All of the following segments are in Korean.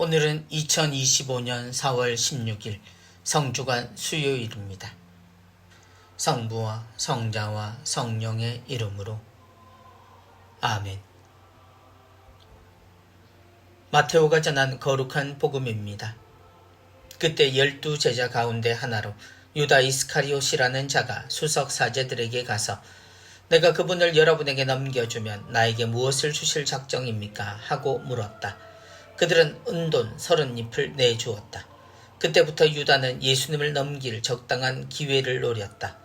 오늘은 2025년 4월 16일 성주간 수요일입니다. 성부와 성자와 성령의 이름으로 아멘. 마테오가 전한 거룩한 복음입니다. 그때 열두 제자 가운데 하나로 유다 이스카리옷이라는 자가 수석 사제들에게 가서 내가 그분을 여러분에게 넘겨주면 나에게 무엇을 주실 작정입니까? 하고 물었다. 그들은 은돈 서른 잎을 내주었다. 그때부터 유다는 예수님을 넘길 적당한 기회를 노렸다.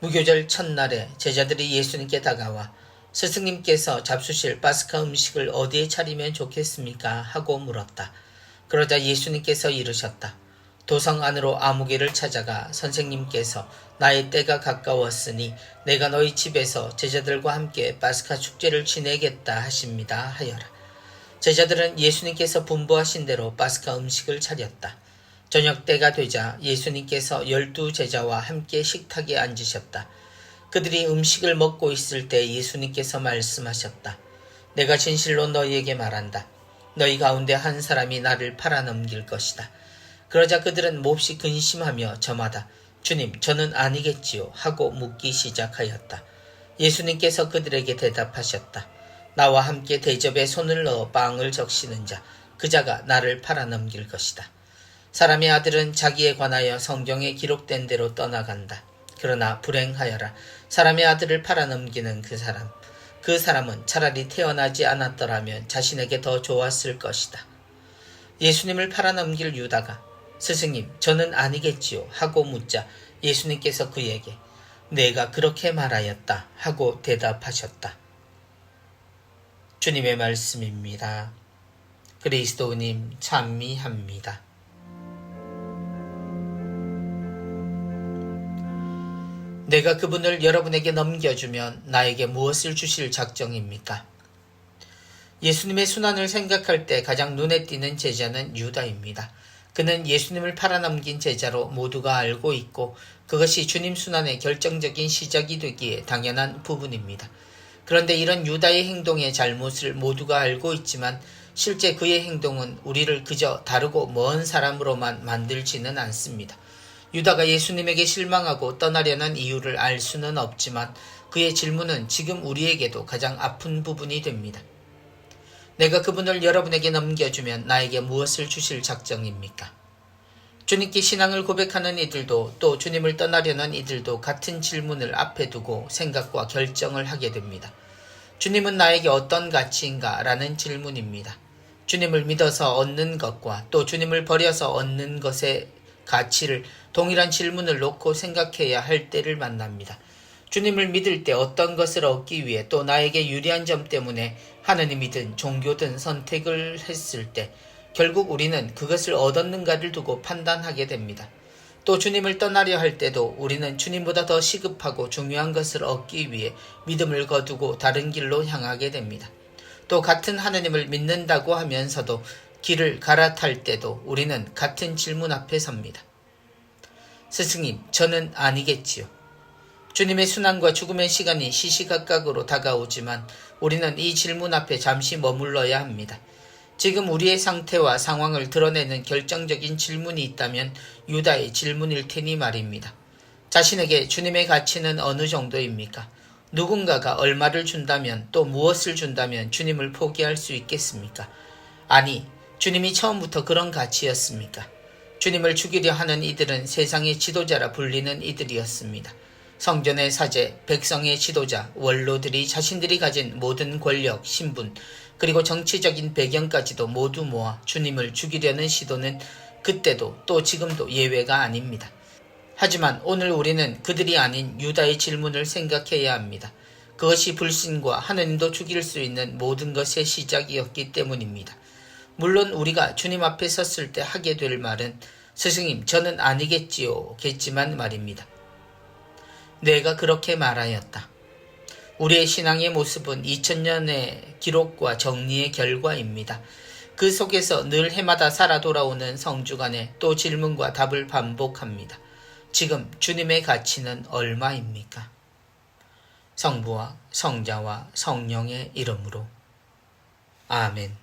무교절 첫날에 제자들이 예수님께 다가와 스승님께서 잡수실 파스카 음식을 어디에 차리면 좋겠습니까? 하고 물었다. 그러자 예수님께서 이르셨다. 도성 안으로 아무개를 찾아가 선생님께서 나의 때가 가까웠으니 내가 너희 집에서 제자들과 함께 파스카 축제를 지내겠다 하십니다 하여라. 제자들은 예수님께서 분부하신 대로 파스카 음식을 차렸다. 저녁 때가 되자 예수님께서 열두 제자와 함께 식탁에 앉으셨다. 그들이 음식을 먹고 있을 때 예수님께서 말씀하셨다. 내가 진실로 너희에게 말한다. 너희 가운데 한 사람이 나를 팔아넘길 것이다. 그러자 그들은 몹시 근심하며 저마다 주님, 저는 아니겠지요. 하고 묻기 시작하였다. 예수님께서 그들에게 대답하셨다. 나와 함께 대접에 손을 넣어 빵을 적시는 자, 그 자가 나를 팔아넘길 것이다. 사람의 아들은 자기에 관하여 성경에 기록된 대로 떠나간다. 그러나 불행하여라. 사람의 아들을 팔아넘기는 그 사람. 그 사람은 차라리 태어나지 않았더라면 자신에게 더 좋았을 것이다. 예수님을 팔아넘길 유다가 스승님, 저는 아니겠지요. 하고 묻자 예수님께서 그에게 내가 그렇게 말하였다. 하고 대답하셨다. 주님의 말씀입니다. 그리스도님 찬미합니다. 내가 그분을 여러분에게 넘겨주면 나에게 무엇을 주실 작정입니까? 예수님의 순환을 생각할 때 가장 눈에 띄는 제자는 유다입니다. 그는 예수님을 팔아넘긴 제자로 모두가 알고 있고 그것이 주님 순환의 결정적인 시작이 되기에 당연한 부분입니다. 그런데 이런 유다의 행동의 잘못을 모두가 알고 있지만 실제 그의 행동은 우리를 그저 다르고 먼 사람으로만 만들지는 않습니다. 유다가 예수님에게 실망하고 떠나려는 이유를 알 수는 없지만 그의 질문은 지금 우리에게도 가장 아픈 부분이 됩니다. 내가 그분을 여러분에게 넘겨주면 나에게 무엇을 주실 작정입니까? 주님께 신앙을 고백하는 이들도 또 주님을 떠나려는 이들도 같은 질문을 앞에 두고 생각과 결정을 하게 됩니다. 주님은 나에게 어떤 가치인가? 라는 질문입니다. 주님을 믿어서 얻는 것과 또 주님을 버려서 얻는 것의 가치를 동일한 질문을 놓고 생각해야 할 때를 만납니다. 주님을 믿을 때 어떤 것을 얻기 위해 또 나에게 유리한 점 때문에 하느님이든 종교든 선택을 했을 때 결국 우리는 그것을 얻었는가를 두고 판단하게 됩니다. 또 주님을 떠나려 할 때도 우리는 주님보다 더 시급하고 중요한 것을 얻기 위해 믿음을 거두고 다른 길로 향하게 됩니다. 또 같은 하느님을 믿는다고 하면서도 길을 갈아탈 때도 우리는 같은 질문 앞에 섭니다. 스승님, 저는 아니겠지요. 주님의 순환과 죽음의 시간이 시시각각으로 다가오지만 우리는 이 질문 앞에 잠시 머물러야 합니다. 지금 우리의 상태와 상황을 드러내는 결정적인 질문이 있다면 유다의 질문일 테니 말입니다. 자신에게 주님의 가치는 어느 정도입니까? 누군가가 얼마를 준다면 또 무엇을 준다면 주님을 포기할 수 있겠습니까? 아니, 주님이 처음부터 그런 가치였습니까? 주님을 죽이려 하는 이들은 세상의 지도자라 불리는 이들이었습니다. 성전의 사제, 백성의 지도자, 원로들이 자신들이 가진 모든 권력, 신분, 그리고 정치적인 배경까지도 모두 모아 주님을 죽이려는 시도는 그때도 또 지금도 예외가 아닙니다. 하지만 오늘 우리는 그들이 아닌 유다의 질문을 생각해야 합니다. 그것이 불신과 하느님도 죽일 수 있는 모든 것의 시작이었기 때문입니다. 물론 우리가 주님 앞에 섰을 때 하게 될 말은 스승님 저는 아니겠지요 겠지만 말입니다. 내가 그렇게 말하였다. 우리의 신앙의 모습은 2000년의 기록과 정리의 결과입니다. 그 속에서 늘 해마다 살아 돌아오는 성주간에 또 질문과 답을 반복합니다. 지금 주님의 가치는 얼마입니까? 성부와 성자와 성령의 이름으로 아멘.